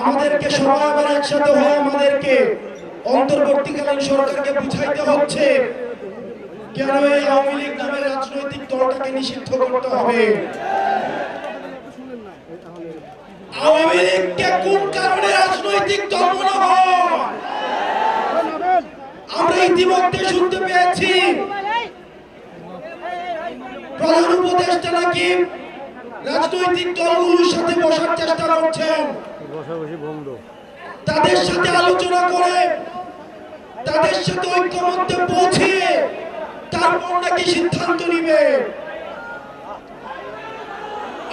আমাদেরকে সবাই আবার একসাথে হয়ে আমাদেরকে অন্তর্বর্তীকালীন সরকারকে বুঝাইতে হচ্ছে কেন এই আওয়ামী লীগ নামের রাজনৈতিক দলটাকে নিষিদ্ধ করতে হবে। আওয়ামী লীগকে কোন কারণে রাজনৈতিক দল মনে হয়? আমরা ইতিমধ্যে শুনতে পেয়েছি। প্রধান উপদেষ্টা নাকি রাজনৈতিক দলগুলোর সাথে বসার চেষ্টা করছেন। তাদের সাথে আলোচনা করে, তাদের সাথে পৌঁছে তারপর নাকি সিদ্ধান্ত নিবে।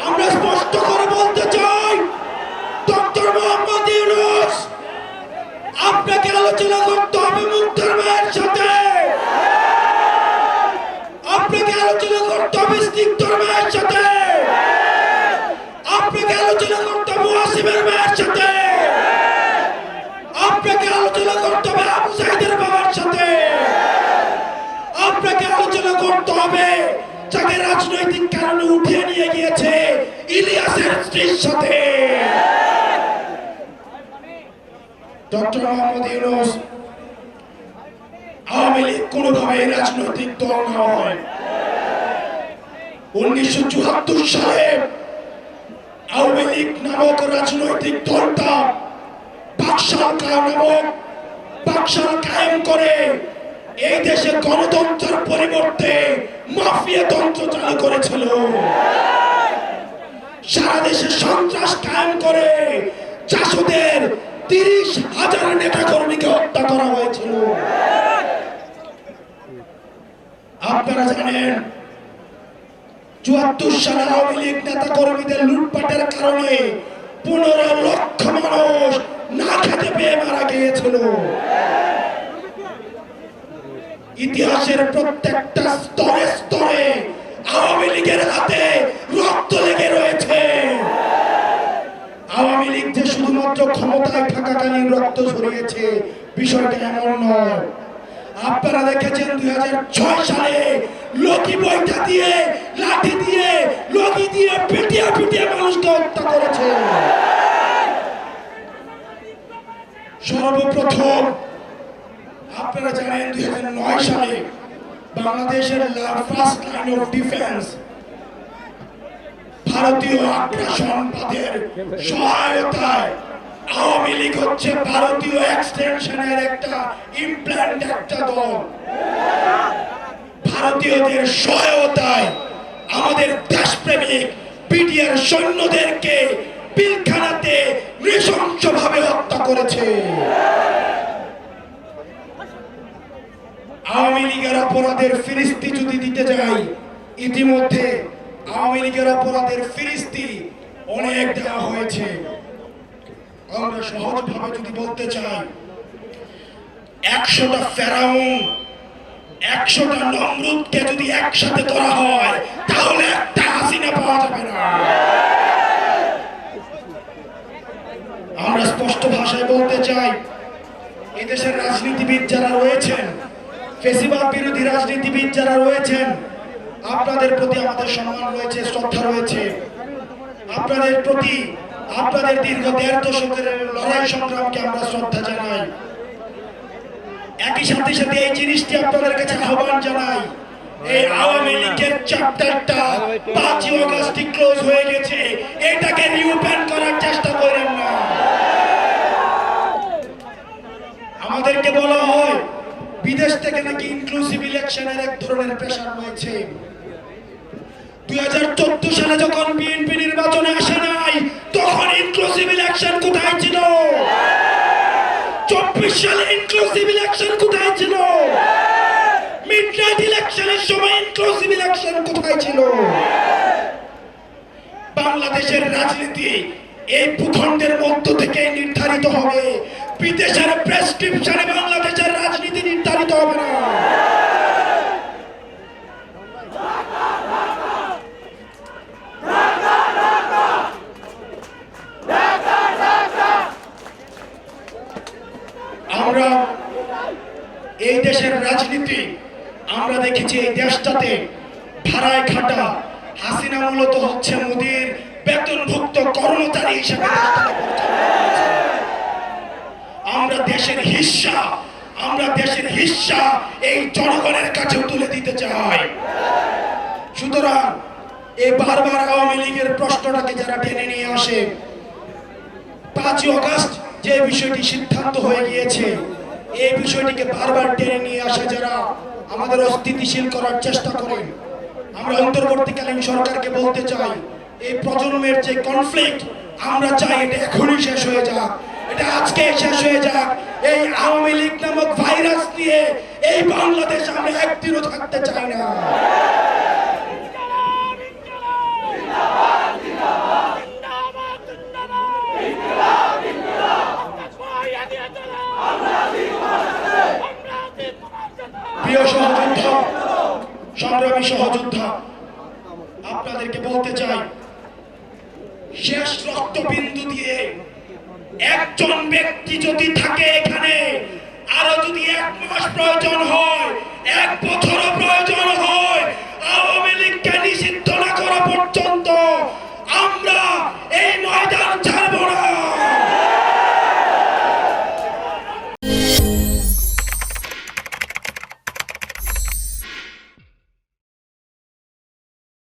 আমরা স্পষ্ট করে বলতে চাই, ডক্টর মোহাম্মদ ইউনুস, আপনাকে আলোচনা করতে হবে মুক্তার হবে। যাকে রাজনৈতিক কারণে উঠিয়ে নিয়ে গিয়েছে ইলিয়াসের স্ত্রীর সাথে। ডক্টর আওয়ামী লীগ রাজনৈতিক দল নয়। উনিশশো সালে আওয়ামী লীগ নামক রাজনৈতিক দলটা বাকশাল নামক বাকশাল কায়েম করে এই দেশে গণতন্ত্রের পরিবর্তে মাফিয়া তন্ত্র চালু করেছিল। সারা দেশে সন্ত্রাস কায়েম করে চাষদের তিরিশ হাজার নেতা কর্মীকে হত্যা করা হয়েছিল। আপনারা জানেন, চুয়াত্তর সালে আওয়ামী লীগ নেতা কর্মীদের লুটপাটের কারণে পনেরো লক্ষ মানুষ না খেতে পেয়ে মারা গিয়েছিল। ইতিহাসের প্রত্যেকটা স্তরে স্তরে আওয়ামী লীগের হাতে রক্ত লেগে রয়েছে। আওয়ামী লীগ যে শুধুমাত্র ক্ষমতায় থাকাকালীন রক্ত ঝরিয়েছে বিষয়টা এমন নয়। আপনারা দেখেছেন দুই হাজার ছয় সালে লকি বইটা দিয়ে, লাঠি দিয়ে, লগি দিয়ে পিটিয়ে পিটিয়ে মানুষকে হত্যা করেছে। সর্বপ্রথম আপনারা জানেন দুই সালে বাংলাদেশের ফার্স্ট লাইন অফ ডিফেন্স ভারতীয় আগ্রাসনবাদের সহায়তায় আওয়ামী লীগ হচ্ছে ভারতীয় এক্সটেনশনের একটা ইমপ্ল্যান্ট একটা দল। ভারতীয়দের সহায়তায় আমাদের দেশপ্রেমিক বিডিআর সৈন্যদেরকে পিলখানাতে নৃশংসভাবে হত্যা করেছে আওয়ামী লীগের অপরাধের ফিরিস্তি যদি দিতে যাই ইতিমধ্যে আওয়ামী লীগের অপরাধের ফিরিস্তি অনেক দেওয়া হয়েছে। আমরা সহজভাবে যদি বলতে চাই, একশোটা ফেরাউন, একশোটা নমরুদকে যদি একসাথে করা হয়, তাহলে একটা হাসিনা পাওয়া যাবে না আমরা স্পষ্ট ভাষায় বলতে চাই এদেশের রাজনীতিবিদ যারা রয়েছেন ফেসিবাদ বিরোধী রাজনীতিবিদ যারা রয়েছেন, আপনাদের প্রতি আমাদের সম্মান রয়েছে, শ্রদ্ধা রয়েছে। আপনাদের প্রতি, আপনাদের দীর্ঘ দেড় দশকের লড়াই সংগ্রামকে আমরা শ্রদ্ধা জানাই। একই সাথে সাথে এই জিনিসটি আপনাদের কাছে আহ্বান জানাই, এই আওয়ামী লীগের চ্যাপ্টারটা পাঁচই অগস্টই ক্লোজ হয়ে গেছে। এটাকে রিওপেন করার চেষ্টা করেন না। আমাদেরকে বলা বিদেশ থেকে নাকি ইনক্লুসিভ ইলেকশনের এক ধরনের প্রেশার রয়েছে। দুই হাজার চোদ্দ সালে যখন বিএনপি নির্বাচনে আসে নাই, তখন ইনক্লুসিভ ইলেকশন কোথায় ছিল? চব্বিশ সালে ইনক্লুসিভ ইলেকশন কোথায় ছিল? মিডনাইট ইলেকশনের সময় ইনক্লুসিভ ইলেকশন কোথায় ছিল? বাংলাদেশের রাজনীতি এই ভূখণ্ডের মধ্য থেকে নির্ধারিত হবে। বিদেশের প্রেসক্রিপশনে বাংলাদেশের রাজনীতি নির্ধারিত হবে না। আমরা এই দেশের রাজনীতি, আমরা দেখেছি এই দেশটাতে ভাড়ায় খাটা হাসিনা মূলত হচ্ছে মোদীর বেতনভুক্ত কর্মচারী হিসেবে। করছে। হিস্সা, আমরা দেশের হিস্সা এই জনগণের কাছে তুলে দিতে চাই সুতরাং বারবার আওয়ামী লীগের প্রশ্নটাকে যারা টেনে নিয়ে আসে, পাঁচই যে বিষয়টি সিদ্ধান্ত হয়ে গিয়েছে, এই বিষয়টিকে বারবার টেনে নিয়ে যারা আমাদের করার চেষ্টা করেন আমরা অন্তর্বর্তীকালীন সরকারকে বলতে চাই, এই প্রজন্মের যে কনফ্লিক্ট আমরা চাই এটা এখনই শেষ হয়ে যাক এটা আজকে শেষ হয়ে যাক। এই আওয়ামী লীগ নামক ভাইরাস নিয়ে এই বাংলাদেশ আমরা একদিনও থাকতে চাই না। আপনাদেরকে বলতে চাই, শেষ রক্তবিন্দু দিয়ে একজন ব্যক্তি যদি থাকে এখানে, আরও যদি এক মাস প্রয়োজন হয়, এক বছরও প্রয়োজন হয়, আওয়ামী লীগকে নিষিদ্ধ না